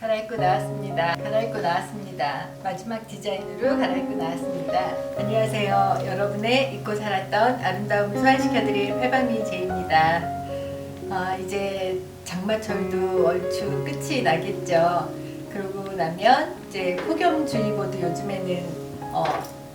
갈아입고 나왔습니다. 갈아입고 나왔습니다. 마지막 디자인으로 갈아입고 나왔습니다. 안녕하세요. 여러분의 잊고 살았던 아름다움을 소환시켜드릴 팔방미 제입니다. 아, 이제 장마철도 얼추 끝이 나겠죠. 그러고 나면 이제 폭염주의보도 요즘에는 어,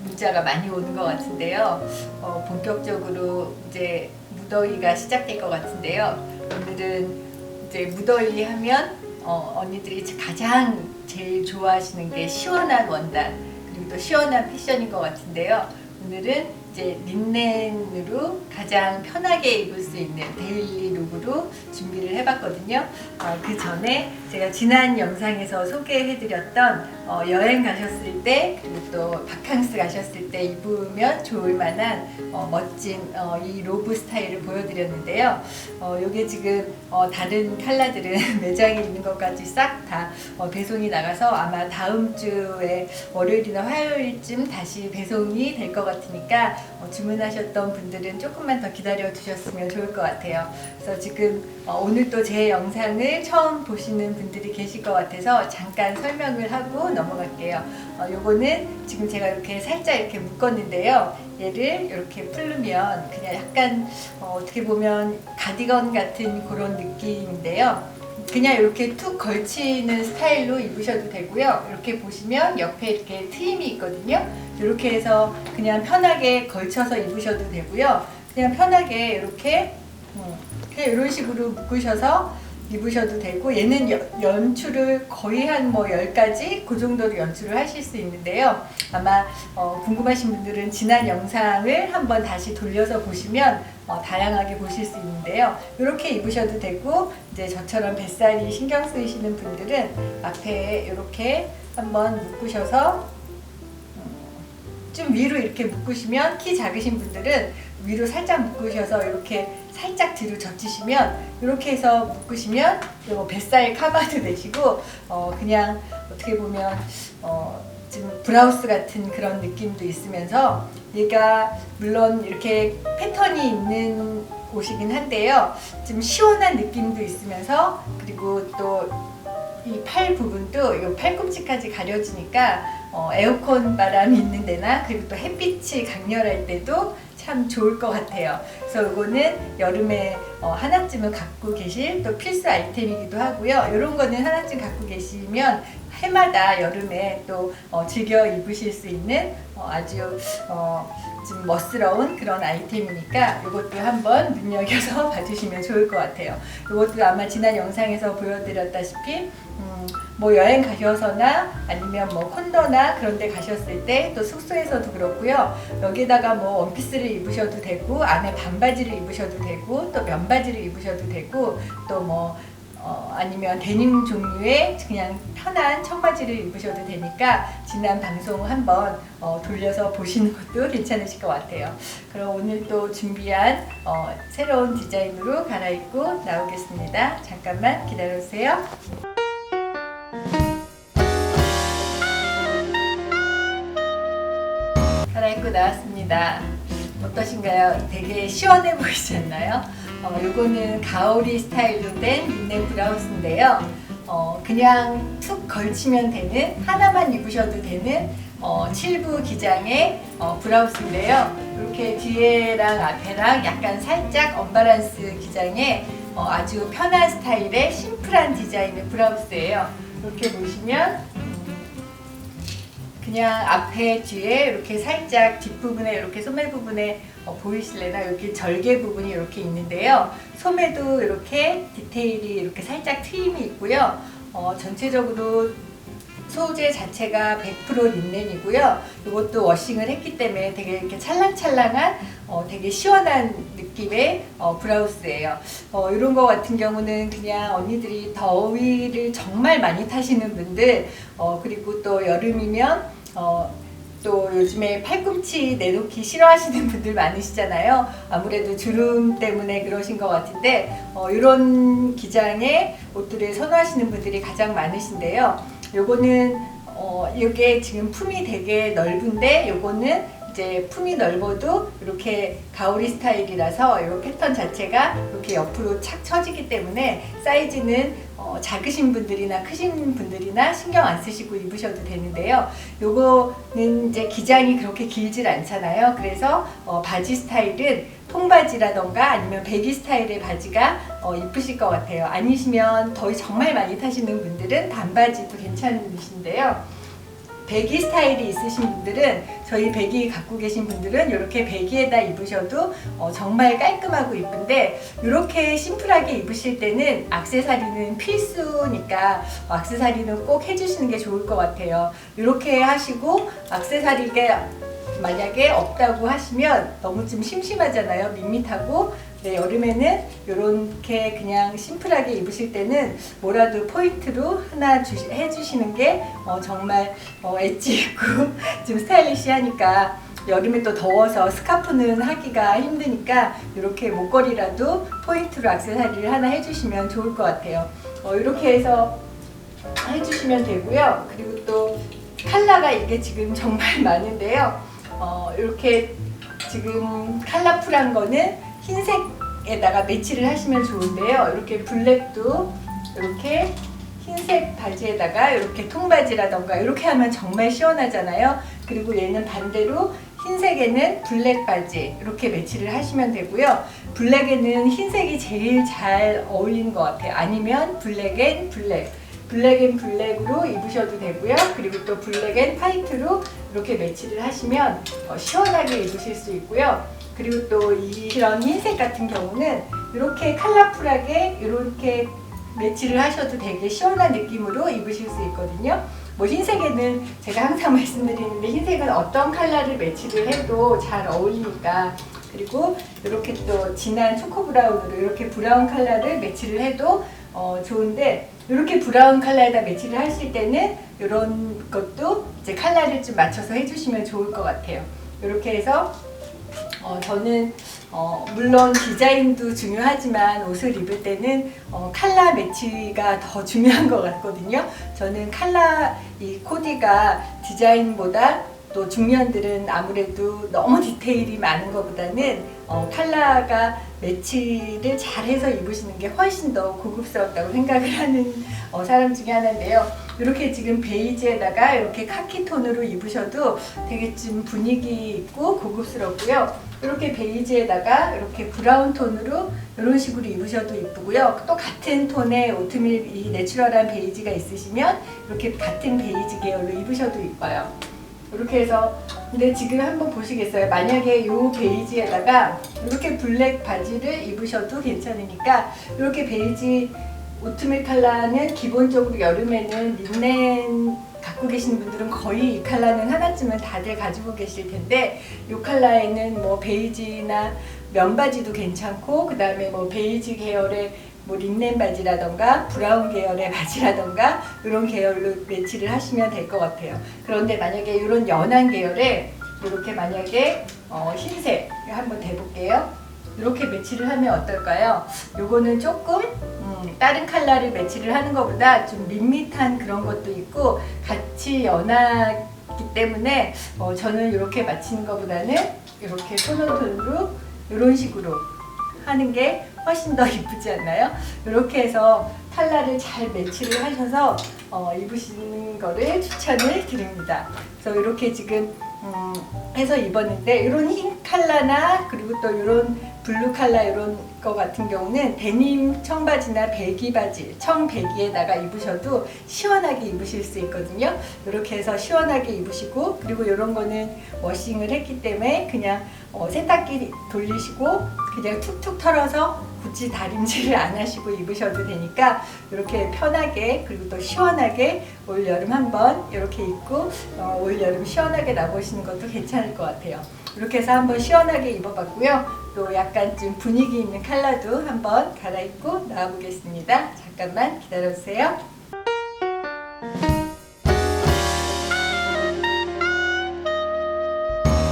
문자가 많이 오는 것 같은데요. 어, 본격적으로 이제 무더위가 시작될 것 같은데요. 오늘은 이제 무더위 하면 어, 언니들이 가장 제일 좋아하시는 게 시원한 원단 그리고 또 시원한 패션인 것 같은데요. 오늘은 이제 린넨으로 가장 편하게 입을 수 있는 데일리 룩으로 준비를 해봤거든요. 어, 그 전에 제가 지난 영상에서 소개해드렸던 어, 여행 가셨을 때 그리고 또 바캉스 가셨을 때 입으면 좋을 만한 어, 멋진 어, 이 로브 스타일을 보여드렸는데요. 어, 요게 지금 어, 다른 컬러들은 매장에 있는 것까지 싹다 어, 배송이 나가서 아마 다음 주에 월요일이나 화요일쯤 다시 배송이 될 것 같으니까 어, 주문하셨던 분들은 조금만 더 기다려 주셨으면 좋을 것 같아요. 그래서 지금 어, 오늘 또 제 영상을 처음 보시는 분들이 계실 것 같아서 잠깐 설명을 하고 넘어갈게요. 어, 요거는 지금 제가 이렇게 살짝 이렇게 묶었는데요. 얘를 이렇게 풀르면 그냥 약간 어, 어떻게 보면 가디건 같은 그런 느낌인데요. 그냥 이렇게 툭 걸치는 스타일로 입으셔도 되고요. 이렇게 보시면 옆에 이렇게 트임이 있거든요. 이렇게 해서 그냥 편하게 걸쳐서 입으셔도 되고요. 그냥 편하게 이렇게 음, 그냥 이런 식으로 묶으셔서 입으셔도 되고 얘는 여- 연출을 거의 한 뭐 10가지 그 정도로 연출을 하실 수 있는데요. 아마 어, 궁금하신 분들은 지난 영상을 한번 다시 돌려서 보시면 어, 다양하게 보실 수 있는데요. 이렇게 입으셔도 되고 이제 저처럼 뱃살이 신경 쓰이시는 분들은 앞에 이렇게 한번 묶으셔서 음, 좀 위로 이렇게 묶으시면 키 작으신 분들은 위로 살짝 묶으셔서 이렇게 살짝 뒤로 젖히시면 이렇게 해서 묶으시면 요 뱃살 커버도 되시고 어 그냥 어떻게 보면 어 지금 브라우스 같은 그런 느낌도 있으면서 얘가 물론 이렇게 패턴이 있는 옷이긴 한데요. 좀 시원한 느낌도 있으면서 그리고 또 이 팔 부분도 이 팔꿈치까지 가려지니까 어, 에어컨 바람이 있는 데나 그리고 또 햇빛이 강렬할 때도 참 좋을 것 같아요. 그래서 이거는 여름에 어, 하나쯤은 갖고 계실 또 필수 아이템이기도 하고요. 이런 거는 하나쯤 갖고 계시면 해마다 여름에 또 어, 즐겨 입으실 수 있는 어, 아주 어, 좀 멋스러운 그런 아이템이니까 이것도 한번 눈여겨서 봐주시면 좋을 것 같아요. 이것도 아마 지난 영상에서 보여드렸다시피 음, 뭐 여행 가셔서나 아니면 뭐 콘도나 그런 데 가셨을 때 또 숙소에서도 그렇고요. 여기다가 뭐 원피스를 입으셔도 되고 안에 반바지를 입으셔도 되고 또 면바지를 입으셔도 되고 또뭐 어, 아니면 데님 종류의 그냥 편한 청바지를 입으셔도 되니까 지난 방송 한번 어, 돌려서 보시는 것도 괜찮으실 것 같아요. 그럼 오늘 또 준비한 어, 새로운 디자인으로 갈아입고 나오겠습니다. 잠깐만 기다려주세요. 나왔습니다. 어떠신가요? 되게 시원해 보이지 않나요? 어, 요거는 가오리 스타일로 된 린넨 브라우스인데요. 어, 그냥 툭 걸치면 되는 하나만 입으셔도 되는 어, 7부 기장의 어, 브라우스인데요. 이렇게 뒤에랑 앞에랑 약간 살짝 언바란스 기장의 어, 아주 편한 스타일의 심플한 디자인의 브라우스예요. 이렇게 보시면 그냥 앞에 뒤에 이렇게 살짝 뒷부분에 이렇게 소매 부분에 어, 보이실래나 이렇게 절개 부분이 이렇게 있는데요. 소매도 이렇게 디테일이 이렇게 살짝 트임이 있고요. 어, 전체적으로 소재 자체가 100% 린넨이고요. 이것도 워싱을 했기 때문에 되게 이렇게 찰랑찰랑한 어, 되게 시원한 느낌의 어, 브라우스예요. 어, 이런 거 같은 경우는 그냥 언니들이 더위를 정말 많이 타시는 분들 어, 그리고 또 여름이면 어, 또 요즘에 팔꿈치 내놓기 싫어하시는 분들 많으시잖아요. 아무래도 주름 때문에 그러신 것 같은데 어, 이런 기장의 옷들을 선호하시는 분들이 가장 많으신데요. 요거는 어, 이게 지금 품이 되게 넓은데 요거는 이제 품이 넓어도 이렇게 가오리 스타일이라서 이 패턴 자체가 이렇게 옆으로 착 처지기 때문에 사이즈는 어, 작으신 분들이나 크신 분들이나 신경 안 쓰시고 입으셔도 되는데요. 요거는 이제 기장이 그렇게 길질 않잖아요. 그래서 어, 바지 스타일은 통바지라던가 아니면 배기 스타일의 바지가 어, 이쁘실 것 같아요. 아니시면 더위 정말 많이 타시는 분들은 반바지도 괜찮으신데요. 배기 스타일이 있으신 분들은 저희 배기 갖고 계신 분들은 이렇게 배기에다 입으셔도 어, 정말 깔끔하고 이쁜데 이렇게 심플하게 입으실 때는 악세사리는 필수니까 악세사리는 꼭 해주시는 게 좋을 것 같아요. 이렇게 하시고 악세사리가 만약에 없다고 하시면 너무 좀 심심하잖아요. 밋밋하고 네, 여름에는 이렇게 그냥 심플하게 입으실 때는 뭐라도 포인트로 하나 주시, 해주시는 게 어, 정말 어, 엣지 있고 좀 스타일리시하니까 여름에 또 더워서 스카프는 하기가 힘드니까 이렇게 목걸이라도 포인트로 악세사리를 하나 해주시면 좋을 것 같아요. 어, 이렇게 해서 해주시면 되고요. 그리고 또 컬러가 이게 지금 정말 많은데요. 어, 이렇게 지금 컬러풀한 거는 흰색 에다가 매치를 하시면 좋은데요. 이렇게 블랙도 이렇게 흰색 바지에다가 이렇게 통바지라던가 이렇게 하면 정말 시원하잖아요. 그리고 얘는 반대로 흰색에는 블랙 바지 이렇게 매치를 하시면 되고요. 블랙에는 흰색이 제일 잘 어울리는 것 같아요. 아니면 블랙 앤 블랙. 블랙 앤 블랙으로 입으셔도 되고요. 그리고 또 블랙 앤 화이트로 이렇게 매치를 하시면 어, 시원하게 입으실 수 있고요. 그리고 또 이런 흰색 같은 경우는 이렇게 컬러풀하게 이렇게 매치를 하셔도 되게 시원한 느낌으로 입으실 수 있거든요. 뭐 흰색에는 제가 항상 말씀드리는데 흰색은 어떤 컬러를 매치를 해도 잘 어울리니까 그리고 이렇게 또 진한 초코 브라운으로 이렇게 브라운 컬러를 매치를 해도 어, 좋은데 이렇게 브라운 컬러에다 매치를 하실 때는 이런 것도 이제 컬러를 좀 맞춰서 해주시면 좋을 것 같아요. 이렇게 해서 어, 저는 어, 물론 디자인도 중요하지만 옷을 입을 때는 어, 컬러 매치가 더 중요한 것 같거든요. 저는 컬러 이 코디가 디자인보다 또 중년들은 아무래도 너무 디테일이 많은 것보다는 어, 컬러가 매치를 잘해서 입으시는 게 훨씬 더 고급스럽다고 생각을 하는 어, 사람 중에 하나인데요. 이렇게 지금 베이지에다가 이렇게 카키 톤으로 입으셔도 되게 좀 분위기 있고 고급스럽고요. 이렇게 베이지에다가 이렇게 브라운 톤으로 이런 식으로 입으셔도 이쁘고요. 또 같은 톤의 오트밀 이 내추럴한 베이지가 있으시면 이렇게 같은 베이지 계열로 입으셔도 이뻐요. 이렇게 해서 근데 지금 한번 보시겠어요? 만약에 이 베이지에다가 이렇게 블랙 바지를 입으셔도 괜찮으니까 이렇게 베이지 오트밀 컬러는 기본적으로 여름에는 린넨 갖고 계시는 분들은 거의 이 컬러는 하나쯤은 다들 가지고 계실 텐데 이 컬러에는 뭐 베이지나 면바지도 괜찮고 그 다음에 뭐 베이지 계열의 뭐 린넨 바지라던가 브라운 계열의 바지라던가 이런 계열로 매치를 하시면 될 것 같아요. 그런데 만약에 이런 연한 계열에 이렇게 만약에 어, 흰색 한번 대볼게요. 이렇게 매치를 하면 어떨까요? 요거는 조금 음, 다른 컬러를 매치를 하는 것보다 좀 밋밋한 그런 것도 있고 같이 연하기 때문에 어, 저는 이렇게 맞히는 것보다는 이렇게 톤온톤으로 이런 식으로 하는 게 훨씬 더 이쁘지 않나요? 이렇게 해서 컬러를 잘 매치를 하셔서 어, 입으시는 거를 추천을 드립니다. 그래서 이렇게 지금 음, 해서 입었는데 이런 흰 컬러나 그리고 또 이런 블루 컬러 이런 거 같은 경우는 데님 청바지나 배기 바지, 청 배기에다가 입으셔도 시원하게 입으실 수 있거든요. 이렇게 해서 시원하게 입으시고 그리고 이런 거는 워싱을 했기 때문에 그냥 어, 세탁기 돌리시고 그냥 툭툭 털어서 굳이 다림질을 안 하시고 입으셔도 되니까 이렇게 편하게 그리고 또 시원하게 올 여름 한번 이렇게 입고 어, 올 여름 시원하게 나보시는 것도 괜찮을 것 같아요. 이렇게 해서 한번 시원하게 입어봤고요. 또 약간 좀 분위기 있는 컬러도 한번 갈아입고 나와보겠습니다. 잠깐만 기다려주세요.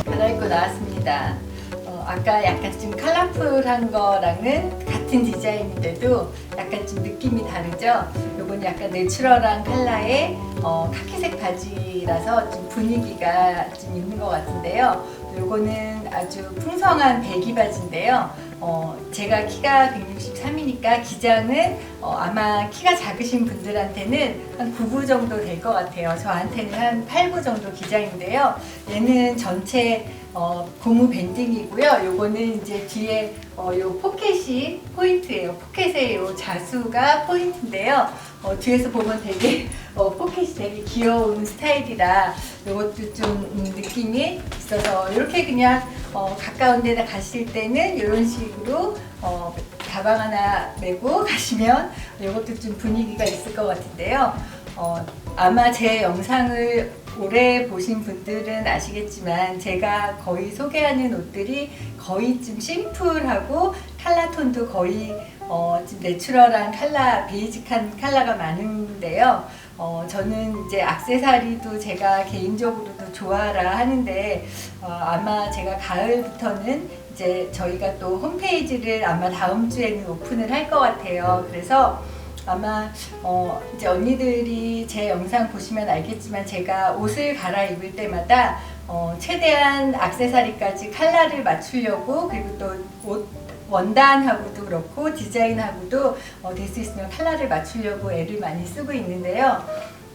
갈아입고 나왔습니다. 어, 아까 약간 좀 컬러풀한 거랑은 같은 디자인인데도 약간 좀 느낌이 다르죠? 요건 약간 내추럴한 컬러의 어, 카키색 바지라서 좀 분위기가 좀 있는 것 같은데요. 요거는 아주 풍성한 배기 바지인데요. 어, 제가 키가 163이니까 기장은 어, 아마 키가 작으신 분들한테는 한 9부 정도 될 것 같아요. 저한테는 한 8부 정도 기장인데요. 얘는 전체 어, 고무 밴딩이고요. 요거는 이제 뒤에 어, 요 포켓이 포인트예요. 포켓의 요 자수가 포인트인데요. 어, 뒤에서 보면 되게 어, 포켓이 되게 귀여운 스타일이라 요것도 좀 음, 느낌이 있어서 이렇게 그냥 어, 가까운 데다 가실 때는 이런 식으로 어, 가방 하나 메고 가시면 이것도 좀 분위기가 있을 것 같은데요. 어, 아마 제 영상을 오래 보신 분들은 아시겠지만 제가 거의 소개하는 옷들이 거의 좀 심플하고 컬러 톤도 거의 어, 좀 내추럴한 컬러, 베이직한 컬러가 많은데요. 어, 저는 이제 악세사리도 제가 개인적으로도 좋아라 하는데 어, 아마 제가 가을부터는 이제 저희가 또 홈페이지를 아마 다음 주에는 오픈을 할 것 같아요. 그래서 아마 어, 이제 언니들이 제 영상 보시면 알겠지만 제가 옷을 갈아입을 때마다 어, 최대한 악세사리까지 컬러를 맞추려고 그리고 또옷 원단하고도 그렇고 디자인하고도 어, 될 수 있으면 컬러를 맞추려고 애를 많이 쓰고 있는데요.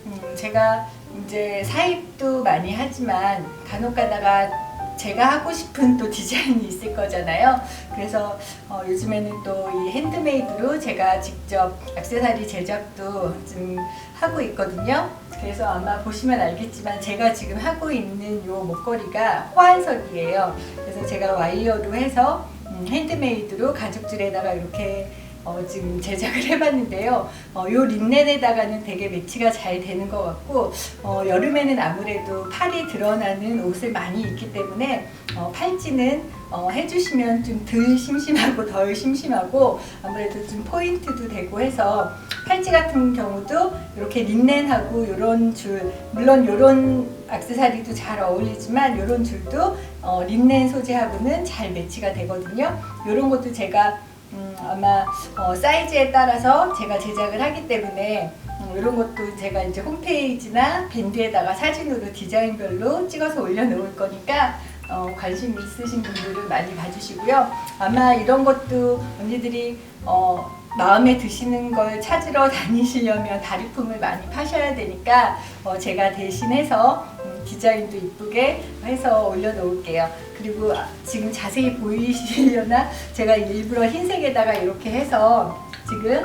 음, 제가 이제 사입도 많이 하지만 간혹 가다가 제가 하고 싶은 또 디자인이 있을 거잖아요. 그래서 어, 요즘에는 또 이 핸드메이드로 제가 직접 액세서리 제작도 좀 하고 있거든요. 그래서 아마 보시면 알겠지만 제가 지금 하고 있는 요 목걸이가 호환석이에요. 그래서 제가 와이어로 해서 음, 핸드메이드로 가죽줄에다가 이렇게 어, 지금 제작을 해봤는데요. 어, 요 린넨에다가는 되게 매치가 잘 되는 것 같고 어, 여름에는 아무래도 팔이 드러나는 옷을 많이 입기 때문에 어, 팔찌는 어, 해주시면 좀 덜 심심하고 덜 심심하고 아무래도 좀 포인트도 되고 해서 팔찌 같은 경우도 이렇게 린넨하고 이런 줄 물론 이런 악세사리도 잘 어울리지만 이런 줄도 어, 린넨 소재하고는 잘 매치가 되거든요. 이런 것도 제가 음, 아마 어, 사이즈에 따라서 제가 제작을 하기 때문에 음, 이런 것도 제가 이제 홈페이지나 밴드에다가 사진으로 디자인별로 찍어서 올려놓을 거니까 어, 관심 있으신 분들은 많이 봐주시고요. 아마 이런 것도 언니들이 어, 마음에 드시는 걸 찾으러 다니시려면 다리품을 많이 파셔야 되니까 어, 제가 대신해서 음, 디자인도 이쁘게 해서 올려놓을게요. 그리고 아, 지금 자세히 보이시려나 제가 일부러 흰색에다가 이렇게 해서 지금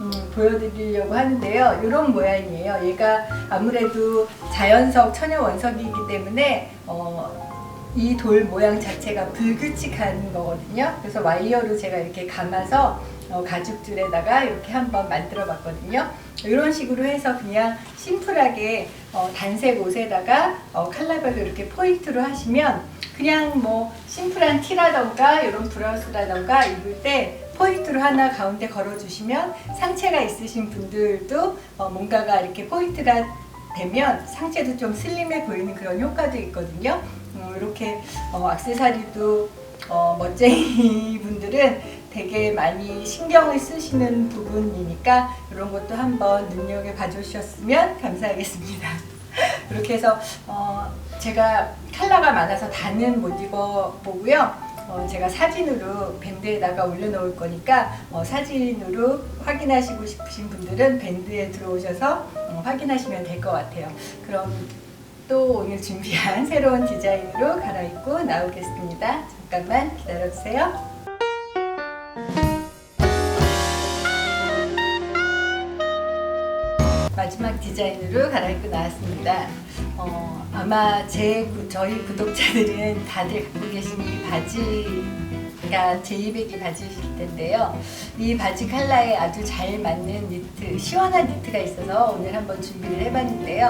음, 보여드리려고 하는데요. 이런 모양이에요. 얘가 아무래도 자연석, 천연 원석이기 때문에 어, 이 돌 모양 자체가 불규칙한 거거든요. 그래서 와이어로 제가 이렇게 감아서 어, 가죽줄에다가 이렇게 한번 만들어 봤거든요. 이런 식으로 해서 그냥 심플하게 어, 단색 옷에다가 어, 컬러별로 이렇게 포인트로 하시면 그냥 뭐 심플한 티라던가 이런 브라우스라던가 입을 때 포인트로 하나 가운데 걸어주시면 상체가 있으신 분들도 어, 뭔가가 이렇게 포인트가 되면 상체도 좀 슬림해 보이는 그런 효과도 있거든요. 어, 이렇게 어, 악세사리도 어, 멋쟁이 분들은 되게 많이 신경을 쓰시는 부분이니까 이런 것도 한번 눈여겨 봐주셨으면 감사하겠습니다. 이렇게 해서 어, 제가 컬러가 많아서 다는 못 입어 보고요. 어, 제가 사진으로 밴드에다가 올려놓을 거니까 어, 사진으로 확인하시고 싶으신 분들은 밴드에 들어오셔서 어, 확인하시면 될 것 같아요. 그럼 또 오늘 준비한 새로운 디자인으로 갈아입고 나오겠습니다. 잠깐만 기다려주세요. 마지막 디자인으로 갈아입고 나왔습니다. 어, 아마 제 구- 저희 구독자들은 다들 갖고 계신 이 바지가 제200이 바지이실 텐데요. 이 바지 컬러에 아주 잘 맞는 니트, 시원한 니트가 있어서 오늘 한번 준비를 해봤는데요.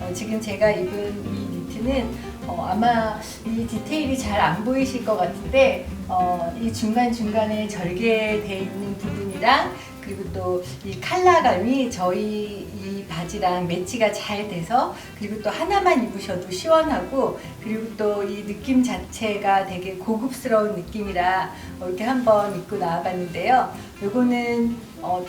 어, 지금 제가 입은 이 니트는 어, 아마 이 디테일이 잘 안 보이실 것 같은데 어, 이 중간 중간에 절개돼 있는 부분이랑 그리고 또이 컬러감이 저희 이 바지랑 매치가 잘 돼서 그리고 또 하나만 입으셔도 시원하고 그리고 또 이 느낌 자체가 되게 고급스러운 느낌이라 어, 이렇게 한번 입고 나와봤는데요. 요거는 어,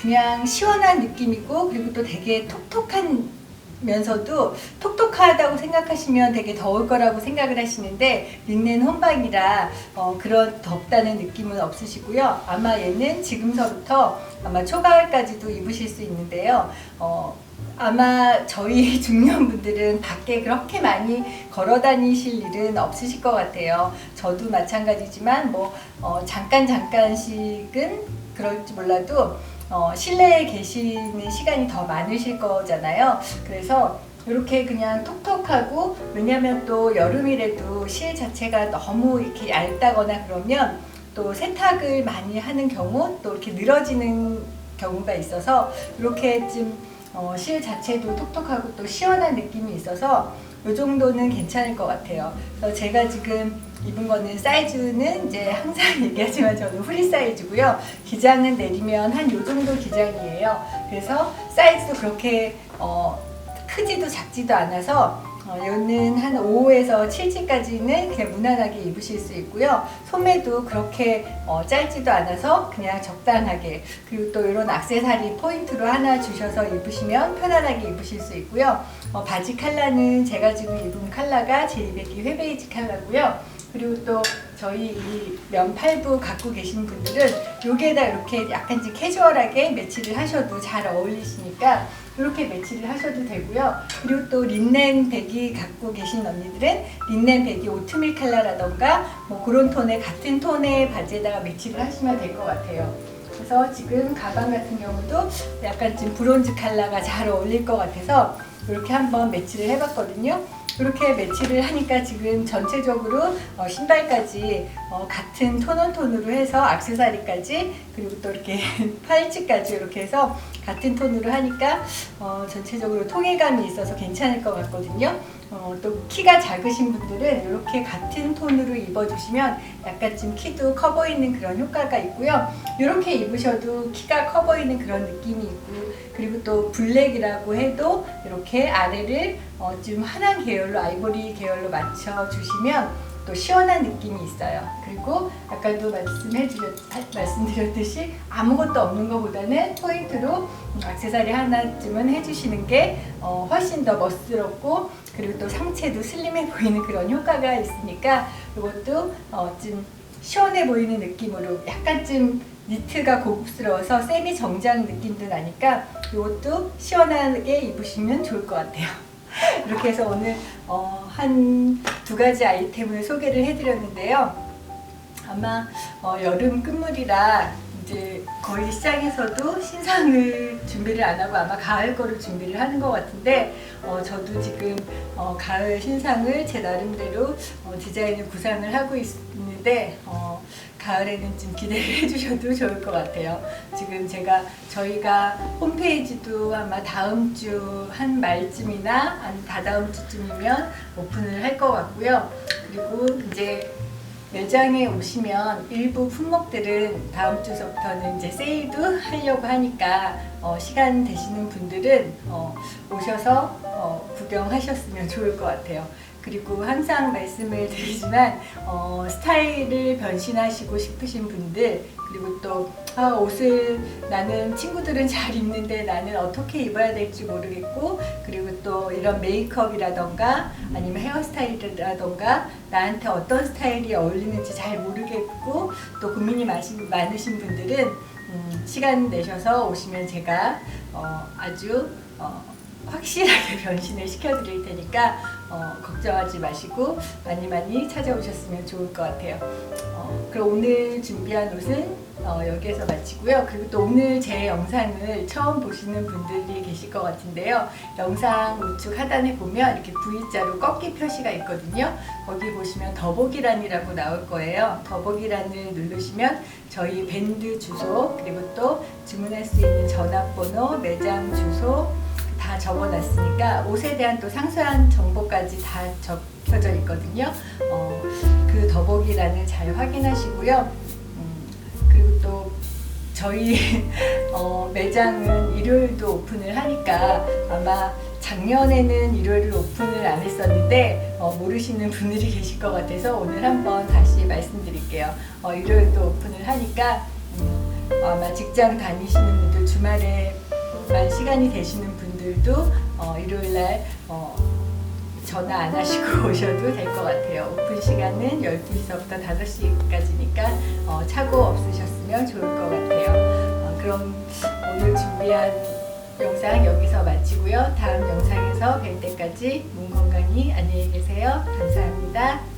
그냥 시원한 느낌이고 그리고 또 되게 톡톡한 면서도 톡톡하다고 생각하시면 되게 더울 거라고 생각을 하시는데 린넨 혼방이라 어, 그런 덥다는 느낌은 없으시고요. 아마 얘는 지금서부터 아마 초가을까지도 입으실 수 있는데요. 어, 아마 저희 중년분들은 밖에 그렇게 많이 걸어 다니실 일은 없으실 것 같아요. 저도 마찬가지지만 뭐 어, 잠깐 잠깐씩은 그럴지 몰라도 어, 실내에 계시는 시간이 더 많으실 거잖아요. 그래서 이렇게 그냥 톡톡하고 왜냐면 또 여름이라도 실 자체가 너무 이렇게 얇다거나 그러면 또 세탁을 많이 하는 경우 또 이렇게 늘어지는 경우가 있어서 이렇게 좀 어, 실 자체도 톡톡하고 또 시원한 느낌이 있어서 이 정도는 괜찮을 것 같아요. 그래서 제가 지금 입은 거는 사이즈는 이제 항상 얘기하지만 저는 프리 사이즈고요. 기장은 내리면 한 요 정도 기장이에요. 그래서 사이즈도 그렇게 어, 크지도 작지도 않아서 어, 얘는 한 5에서 7지까지는 그냥 무난하게 입으실 수 있고요. 소매도 그렇게 어, 짧지도 않아서 그냥 적당하게 그리고 또 이런 악세사리 포인트로 하나 주셔서 입으시면 편안하게 입으실 수 있고요. 어, 바지 컬러는 제가 지금 입은 컬러가 제200기 회베이지 컬러고요. 그리고 또 저희 이 면팔부 갖고 계신 분들은 여기에다 이렇게 약간 좀 캐주얼하게 매치를 하셔도 잘 어울리시니까 이렇게 매치를 하셔도 되고요. 그리고 또 린넨 백이 갖고 계신 언니들은 린넨 백이 오트밀 컬러라던가 뭐 그런 톤의 같은 톤의 바지에다가 매치를 하시면 될 것 같아요. 그래서 지금 가방 같은 경우도 약간 좀 브론즈 컬러가 잘 어울릴 것 같아서 이렇게 한번 매치를 해봤거든요. 이렇게 매치를 하니까 지금 전체적으로 어, 신발까지 어, 같은 톤온 톤으로 해서 악세사리까지 그리고 또 이렇게 팔찌까지 이렇게 해서 같은 톤으로 하니까 어, 전체적으로 통일감이 있어서 괜찮을 것 같거든요. 어, 또 키가 작으신 분들은 이렇게 같은 톤으로 입어주시면 약간 좀 키도 커 보이는 그런 효과가 있고요. 이렇게 입으셔도 키가 커 보이는 그런 느낌이 있고 그리고 또 블랙이라고 해도 이렇게 아래를 어, 좀 환한 계열로 아이보리 계열로 맞춰 주시면 또 시원한 느낌이 있어요. 그리고 아까도 말씀해 주셨, 말씀드렸듯이 아무것도 없는 것보다는 포인트로 악세사리 하나쯤은 해주시는 게 어, 훨씬 더 멋스럽고 그리고 또 상체도 슬림해 보이는 그런 효과가 있으니까 이것도 어, 좀 시원해 보이는 느낌으로 약간 좀 니트가 고급스러워서 세미 정장 느낌도 나니까 이것도 시원하게 입으시면 좋을 것 같아요. 이렇게 해서 오늘 어, 한두 가지 아이템을 소개를 해드렸는데요. 아마 어, 여름 끝물이라 이제 거의 시장에서도 신상을 준비를 안 하고 아마 가을 거를 준비를 하는 것 같은데 어, 저도 지금 어, 가을 신상을 제 나름대로 어, 디자인을 구상을 하고 있는데 어, 가을에는 좀 기대를 해주셔도 좋을 것 같아요. 지금 제가 저희가 홈페이지도 아마 다음 주 한 말쯤이나 아니 다다음 주쯤이면 오픈을 할 것 같고요. 그리고 이제 매장에 오시면 일부 품목들은 다음 주서부터는 이제 세일도 하려고 하니까 어, 시간 되시는 분들은 어, 오셔서 어, 구경하셨으면 좋을 것 같아요. 그리고 항상 말씀을 드리지만 어, 스타일을 변신하시고 싶으신 분들 그리고 또 아, 옷을 나는 친구들은 잘 입는데 나는 어떻게 입어야 될지 모르겠고 그리고 또 이런 메이크업이라던가 아니면 헤어스타일이라던가 나한테 어떤 스타일이 어울리는지 잘 모르겠고 또 고민이 많으신, 분들은 음, 시간 내셔서 오시면 제가 어, 아주 어, 확실하게 변신을 시켜드릴 테니까 어, 걱정하지 마시고 많이 많이 찾아오셨으면 좋을 것 같아요. 어, 그럼 오늘 준비한 옷은 어, 여기에서 마치고요. 그리고 또 오늘 제 영상을 처음 보시는 분들이 계실 것 같은데요. 영상 우측 하단에 보면 이렇게 V자로 꺾기 표시가 있거든요. 거기 보시면 더보기란이라고 나올 거예요. 더보기란을 누르시면 저희 밴드 주소 그리고 또 주문할 수 있는 전화번호, 매장 주소 다 적어놨으니까 옷에 대한 또 상세한 정보까지 다 적혀져 있거든요. 어, 그 더보기란을 잘 확인하시고요. 음, 그리고 또 저희 어, 매장은 일요일도 오픈을 하니까 아마 작년에는 일요일 오픈을 안 했었는데 어, 모르시는 분들이 계실 것 같아서 오늘 한번 다시 말씀드릴게요. 어, 일요일도 오픈을 하니까 음, 아마 직장 다니시는 분들 주말에 만 시간이 되시는 분들도 어, 어, 일요일 날 어, 전화 안 하시고 오셔도 될 것 같아요. 오픈 시간은 12시부터 5시까지니까 어, 착오 없으셨으면 좋을 것 같아요. 어, 그럼 오늘 준비한 영상 여기서 마치고요. 다음 영상에서 뵐 때까지 몸 건강히 안녕히 계세요. 감사합니다.